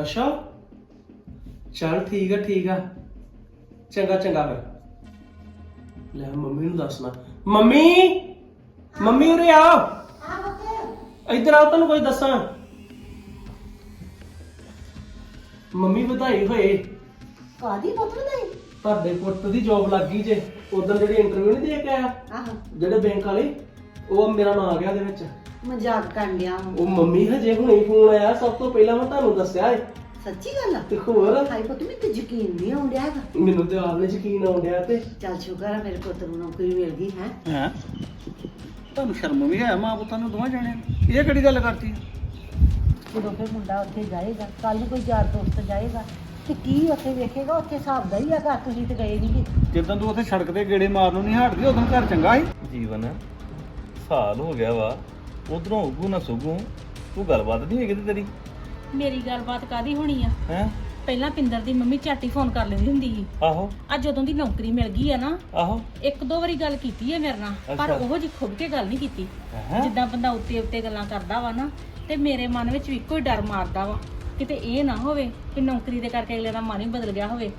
ਅੱਛਾ। ਚੱਲ ਠੀਕ ਆ ਠੀਕ ਆ। ਚੰਗਾ ਚੰਗਾ ਫਿਰ। ਲੈ ਮੰਮੀ ਨੂੰ ਦੱਸਣਾ ਮੰਮੀ ਮੰਮੀ ਉਰੇ ਆ। ਇੱਧਰ ਆਓ ਤੈਨੂੰ ਕੁਝ ਦੱਸਾਂ। ਮੰਮੀ ਵਧਾਈ ਹੋਏ। ਕਾਦੀ ਪੁੱਤ ਨਹੀਂ ਤੁਹਾਡੇ ਪੁੱਤ ਦੀ ਜੌਬ ਲੱਗ ਗਈ ਜੇ। ਉਦੋਂ ਜਿਹੜੀ ਇੰਟਰਵਿਊ ਨਹੀਂ ਦੇ ਕੇ ਆਇਆ ਆਹੋ। ਜਿਹੜੇ ਬੈਂਕ ਵਾਲੇ ਉਹ ਮੇਰਾ ਨਾਮ ਆ ਗਿਆ ਉਹਦੇ ਵਿੱਚ। ਮਜ਼ਾਕ ਕਰਨ ਡਿਆ ਵਾਂ। ਉਹ ਮੰਮੀ ਹਜੇ ਹੁਣੇ ਫੋਨ ਆਇਆ ਸਭ ਤੋਂ ਪਹਿਲਾਂ ਮੈਂ ਤੁਹਾਨੂੰ ਦੱਸਿਆ ਏ। ਸੱਚੀ ਗੱਲ ਆ? ਤੇ ਹੋਰ? ਹਾਈ ਪੁੱਤ ਮੈਨੂੰ ਤੇ ਯਕੀਨ ਨਹੀਂ ਆਉਂਦਿਆ ਹੈਗਾ। ਮੈਨੂੰ ਤੇ ਆਪ ਨੇ ਯਕੀਨ ਆਉਣ ਡਿਆ ਤੇ। ਚੱਲ ਸ਼ੁਕਰ ਆ ਮੇਰੇ ਪੁੱਤ ਨੂੰ ਨੌਕਰੀ ਮਿਲ ਗਈ ਹੈ। ਹੈ? ਤੁਹਾਨੂੰ ਸ਼ਰਮ ਵੀ ਹੈ ਮਾਂ ਪੁੱਤਾਂ ਨੂੰ ਦੋਵਾਂ ਜਣਿਆਂ ਨੂੰ? ਇਹ ਕਿਹੜੀ ਗੱਲ ਕਰਤੀ? ਜਦੋਂ ਫਿਰ ਮੁੰਡਾ ਉੱਥੇ ਜਾਏਗਾ ਕੱਲ ਨੂੰ ਕੋਈ ਯਾਰ ਦੋਸਤ ਜਾਏਗਾ ਤੇ ਕੀ ਉੱਥੇ ਵੇਖੇਗਾ? ਉੱਥੇ ਹਿਸਾਬ ਦਾ ਹੀ ਆ ਘਰ ਤੁਸੀਂ ਤੇ ਗਏ ਨਹੀਂ ਜਦੋਂ ਤੂੰ ਉੱਥੇ ਸੜਕ ਤੇ ਗੇੜੇ ਮਾਰਨ ਨੂੰ ਨਹੀਂ ਹਟਦੀ ਉਦੋਂ ਘਰ ਚੰਗਾ ਸੀ? ਜੀਵਨ ਸਾਲ ਹੋ ਗਿਆ ਵਾ। ਉਧਰੋਂ ਉਗੂ ਨਾ ਸੁਗੂ ਤੂੰ ਗੱਲਬਾਤ ਨਹੀਂ ਹੈਗੀ ਤੇ ਤੇਰੀ? ਮੇਰੀ ਗੱਲਬਾਤ ਕਾਦੀ ਹੋਣੀ ਆ? ਹੈ? ਪਹਿਲਾਂ ਪਿੰਦਰ ਦੀ ਮੰਮੀ ਝਾਟੀ ਫੋਨ ਕਰ ਲੈਂਦੀ ਹੁੰਦੀ ਸੀ। ਆਹੋ। ਅੱਜ ਜਦੋਂ ਦੀ ਨੌਕਰੀ ਮਿਲ ਗਈ ਆ ਨਾ। ਆਹੋ। ਇੱਕ ਦੋ ਵਾਰੀ ਗੱਲ ਕੀਤੀ ਹੈ ਮੇਰੇ ਨਾਲ ਪਰ ਅੱਛਾ। ਉਹੋ ਜਿਹੀ ਖੁੱਬ ਕੇ ਗੱਲ ਨਹੀਂ ਕੀਤੀ। ਹੈਂ? ਜਿੱਦਾਂ ਬੰਦਾ ਉੱਤੇ ਉੱਤੇ ਗੱਲਾਂ ਕਰਦਾ ਵਾ ਨਾ ਤੇ ਮੇਰੇ ਮਨ ਵਿੱਚ ਵੀ ਇੱਕੋ ਹੀ ਡਰ ਮਾਰਦਾ ਵਾ ਕਿਤੇ ਇਹ ਨਾ ਹੋਵੇ ਕਿ ਨੌਕਰੀ ਦੇ ਕਰਕੇ ਅਗਲੇ ਦਾ ਮਨ ਹੀ ਬਦਲ ਗਿਆ ਹੋਵੇ।